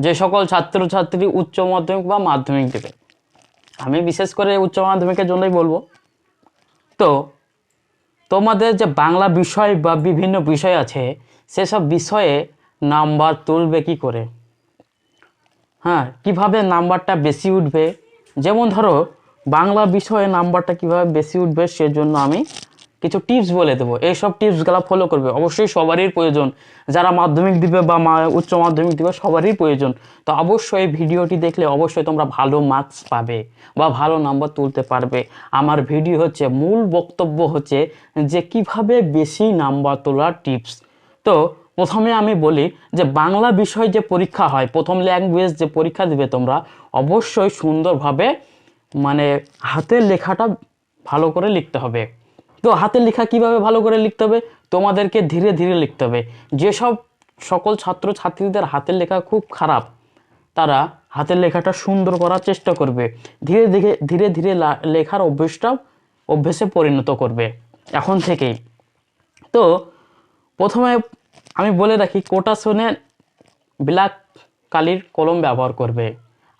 যে সকল ছাত্রছাত্রী উচ্চ মাধ্যমিক বা মাধ্যমিক দেবে। আমি বিশেষ করে উচ্চ মাধ্যমিকের জন্যই বলব। তো, তোমাদের যে বাংলা বিষয় বা বিভিন্ন বিষয় আছে, সেসব বিষয়ে নাম্বার তুলবে কি করে? হ্যাঁ কীভাবে নাম্বারটা বেশি উঠবে? যেমন ধরো, বাংলা বিষয়ে নাম্বারটা কীভাবে বেশি উঠবে, সেজন্য আমি কিছু টিপস বলে দেবো। এইসব টিপসগুলো ফলো করবে। অবশ্যই সবারই প্রয়োজন। যারা মাধ্যমিক দিবে বা উচ্চ মাধ্যমিক দিবে, সবারই প্রয়োজন। তো অবশ্যই এই ভিডিওটি দেখলে অবশ্যই তোমরা ভালো মার্কস পাবে বা ভালো নাম্বার তুলতে পারবে। আমার ভিডিও হচ্ছে, মূল বক্তব্য হচ্ছে যে কীভাবে বেশি নাম্বার তোলার টিপস তো প্রথমে আমি বলি যে বাংলা বিষয় যে পরীক্ষা হয়, প্রথম ল্যাঙ্গুয়েজ যে পরীক্ষা দিবে তোমরা, অবশ্যই সুন্দরভাবে মানে হাতের লেখাটা ভালো করে লিখতে হবে। তো হাতের লেখা কীভাবে ভালো করে লিখতে হবে? তোমাদেরকে ধীরে ধীরে লিখতে হবে। যেসব সকল ছাত্র ছাত্রীদের হাতের লেখা খুব খারাপ, তারা হাতের লেখাটা সুন্দর করার চেষ্টা করবে। ধীরে ধীরে ধীরে ধীরে লেখার অভ্যেসটা অভ্যেসে পরিণত করবে। এখন থেকেই। তো প্রথমে আমি বলে রাখি, কোটা শোনে ব্ল্যাক কালির কলম ব্যবহার করবে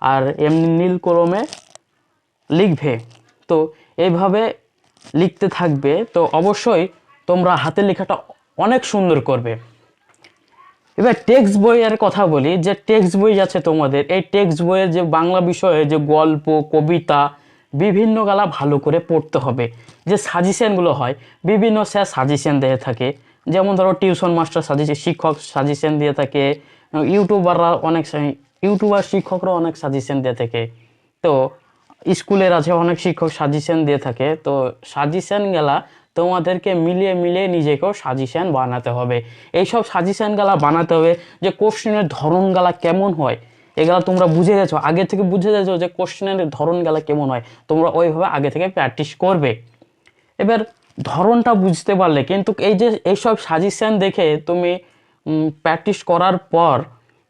আর এমনি নীল কলমে লিখবে। তো এইভাবে লিখতে থাকবে, তো অবশ্যই তোমরা হাতের লেখাটা অনেক সুন্দর করবে। এবার টেক্সট বইয়ের কথা বলি, যে টেক্সট বই আছে তোমাদের, এই টেক্সট বইয়ের যে বাংলা বিষয়ে যে গল্প, কবিতা, বিভিন্ন গালা ভালো করে পড়তে হবে। যে সাজেশনগুলো হয়, বিভিন্ন স্যার সাজেশন দিয়ে থাকে। যেমন ধরো, টিউশন মাস্টার সাজেশন, শিক্ষক সাজেশন দিয়ে থাকে। ইউটিউবাররা অনেক ইউটিউবার, শিক্ষকরা অনেক সাজেশন দিয়ে থাকে। তো স্কুলের আছে, অনেক শিক্ষক সাজেশন দিয়ে থাকে। তো সাজেশন গেলা তোমাদেরকে মিলিয়ে মিলিয়ে নিজেকেও সাজেশন বানাতে হবে। এইসব সাজেশন গালা বানাতে হবে যে কোশ্চেনের ধরন গালা কেমন হয়। এগুলা তোমরা বুঝে গেছো, আগে থেকে বুঝে গেছো যে কোশ্চেনের ধরন গালা কেমন হয়। তোমরা ওইভাবে আগে থেকে প্র্যাকটিস করবে। এবার ধরনটা বুঝতে পারলে কিন্তু এই যে এইসব সাজেশন দেখে তুমি প্র্যাকটিস করার পর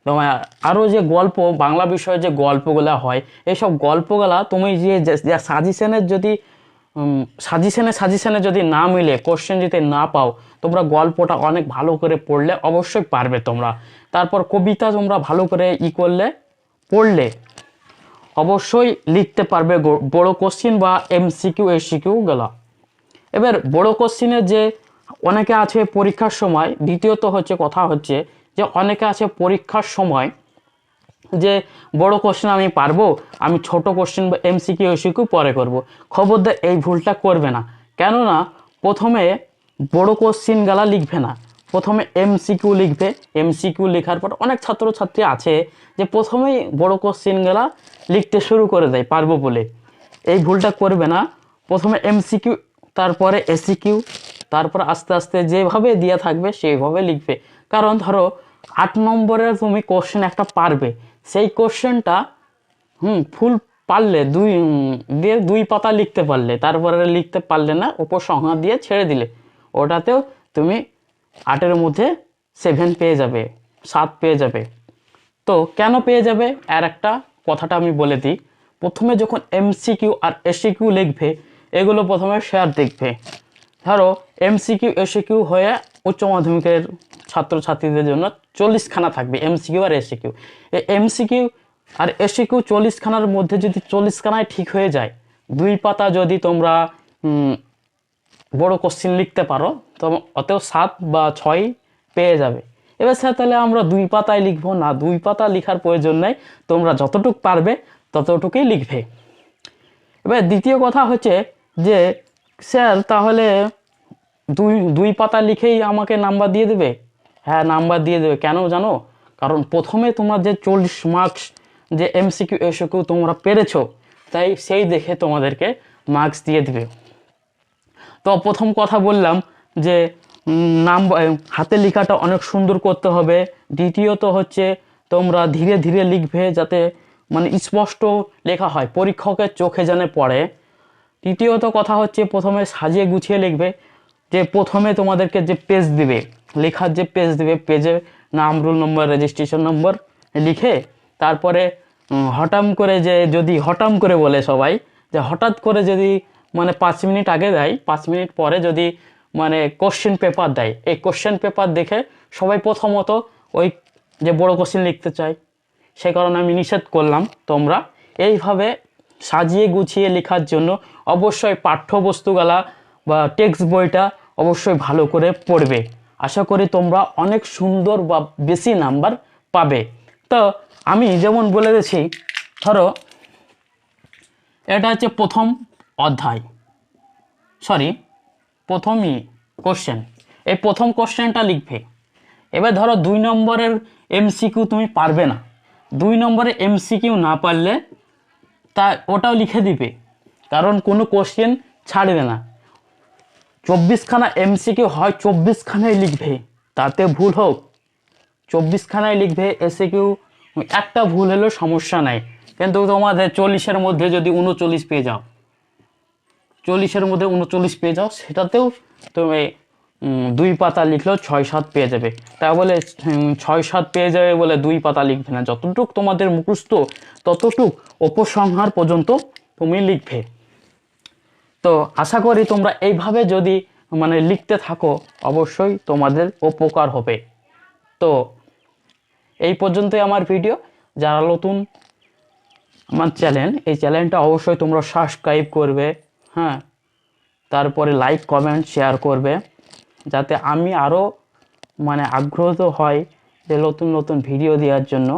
তোমার আরও যে গল্প, বাংলা বিষয়ে যে গল্পগুলো হয় এইসব গল্পগুলা তুমি যে সাজেশনের যদি সাজেশনে সাজেশনে যদি না মিলে কোশ্চেন যদি না পাও, তোমরা গল্পটা অনেক ভালো করে পড়লে অবশ্যই পারবে তোমরা। তারপর কবিতা তোমরা ভালো করে ই করলে, পড়লে অবশ্যই লিখতে পারবে বড় কোশ্চিন বা এমসিকিউ এসিকিউ গেলা। এবার বড় কোশ্চিনের যে, অনেকে আছে পরীক্ষার সময়, দ্বিতীয়ত হচ্ছে কথা হচ্ছে যে অনেকে আছে পরীক্ষার সময় যে বড় কোশ্চেন আমি পারব, আমি ছোট কোশ্চেন বা এমসিকিউ এসিকিউ পরে করব। খবরদার এই ভুলটা করবে না। কেননা, প্রথমে বড় কোশ্চিন গালা লিখবে না। প্রথমে এমসিকিউ লিখবে। এমসিকিউ লেখার পর অনেক ছাত্রছাত্রী আছে যে প্রথমেই বড় কোশ্চিন গেলা লিখতে শুরু করে দেয়, পারব বলে। এই ভুলটা করবে না। প্রথমে এমসিকিউ তারপরে এসিকিউ তারপর আস্তে আস্তে যেভাবে দেওয়া থাকবে, সেইভাবে লিখবে। কারণ ধরো আট নম্বরের তুমি কোশ্চেন একটা পারবে। সেই কোশ্চেনটা হুম, ফুল পারলে, দুই দিয়ে দুই পাতা লিখতে পারলে, তারপরে লিখতে পারলে না সংখ্যা দিয়ে ছেড়ে দিলে। ওটাতেও তুমি আটের মধ্যে সেভেন পেয়ে যাবে, সাত পেয়ে যাবে। তো কেন পেয়ে যাবে? আর একটা কথাটা আমি বলে দিই। প্রথমে যখন এমসিকিউ আর এসিকিউ লিখবে, এগুলো প্রথমে শেয়ার দেখবে। ধরো এমসিকিউ এসিকিউ হয়ে উচ্চ মাধ্যমিকের ছাত্রছাত্রীদের জন্য চল্লিশখানা থাকবে এমসিকিউ আর এসিকিউ এই এমসিকিউ আর এসিকিউ চল্লিশখানার মধ্যে যদি চল্লিশখানায় ঠিক হয়ে যায়, দুই পাতা যদি তোমরা বড় কোশ্চিন লিখতে পারো, তো অতেও সাত বা ছয় পেয়ে যাবে। এবার স্যার তাহলে আমরা দুই পাতায় লিখব, না দুই পাতা লেখার প্রয়োজন নেই, তোমরা যতটুক পারবে ততটুকুই লিখবে। এবার দ্বিতীয় কথা হচ্ছে যে, স্যার তাহলে দুই দুই পাতা লিখেই আমাকে নাম্বার দিয়ে দেবে? হ্যাঁ নাম্বার দিয়ে দেবে। কেন জানো? কারণ প্রথমে তোমার যে চল্লিশ মার্কস যে এমসিকিউ এসিকিউ তোমরা পেরেছ, তাই সেই দেখে তোমাদেরকে মার্কস দিয়ে দেবে। তো প্রথম কথা বললাম যে নাম হাতে লেখাটা অনেক সুন্দর করতে হবে। দ্বিতীয়ত হচ্ছে তোমরা ধীরে ধীরে লিখবে যাতে মানে স্পষ্ট লেখা হয়, পরীক্ষকের চোখে যেন পড়ে। তৃতীয়ত কথা হচ্ছে প্রথমে সাজিয়ে গুছিয়ে লিখবে, যে প্রথমে তোমাদেরকে যে পেজ দিবে। লেখার যে পেজ দেবে পেজে নাম রোল নম্বর রেজিস্ট্রেশন নম্বর লিখে তারপরে হঠাম করে যে, যদি হঠাম করে বলে সবাই, যে হঠাৎ করে যদি মানে পাঁচ মিনিট আগে দেয়, পাঁচ মিনিট পরে যদি মানে কোশ্চেন পেপার দেয়, এই কোশ্চেন পেপার দেখে সবাই প্রথমত ওই যে বড় কোশ্চেন লিখতে চায়। সে কারণে আমি নিষেধ করলাম তোমরা এইভাবে সাজিয়ে গুছিয়ে লেখার জন্য অবশ্যই পাঠ্যবস্তুগুলা বা টেক্সট বইটা অবশ্যই ভালো করে পড়বে। আশা করি তোমরা অনেক সুন্দর বা বেশি নাম্বার পাবে। তো আমি যেমন বলে দিয়েছি ধরো, এটা হচ্ছে প্রথম অধ্যায়। সরি প্রথমই কোশ্চেন এই প্রথম কোশ্চেনটা লিখবে। এবার ধরো দুই নম্বরের এমসিকিউ তুমি পারবে না। দুই নম্বরে এমসিকিউ না পারলে তা ওটাও লিখে দিবে। কারণ কোনো কোশ্চেন ছাড়বে না। চব্বিশখানা এমসিকিউ হয় চব্বিশখানাই লিখবে, তাতে ভুল হোক। চব্বিশখানায় লিখবে এসে কেউ একটা ভুল হলেও সমস্যা নাই। কিন্তু তোমাদের চল্লিশের মধ্যে যদি উনচল্লিশ পেয়ে যাও, চল্লিশের মধ্যে উনচল্লিশ পেয়ে যাও, সেটাতেও তুমি দুই পাতা লিখলেও ছয় সাত পেয়ে যাবে। তা বলে ছয় সাত পেয়ে যাবে বলে দুই পাতা লিখবে না। যতটুক তোমাদের মুখস্থ, ততটুক উপসংহার পর্যন্ত তুমি লিখবে। তো আশা করি তোমরা এইভাবে যদি মানে লিখতে থাকো, অবশ্যই তোমাদের উপকার হবে। তো এই পর্যন্তই আমার ভিডিও যারা নতুন আমার চ্যানেল এই চ্যানেলটা অবশ্যই তোমরা সাবস্ক্রাইব করবে হ্যাঁ। তারপরে লাইক কমেন্ট শেয়ার করবে, যাতে আমি আরও মানে আগ্রহ হয় যে নতুন নতুন ভিডিও দেওয়ার জন্য।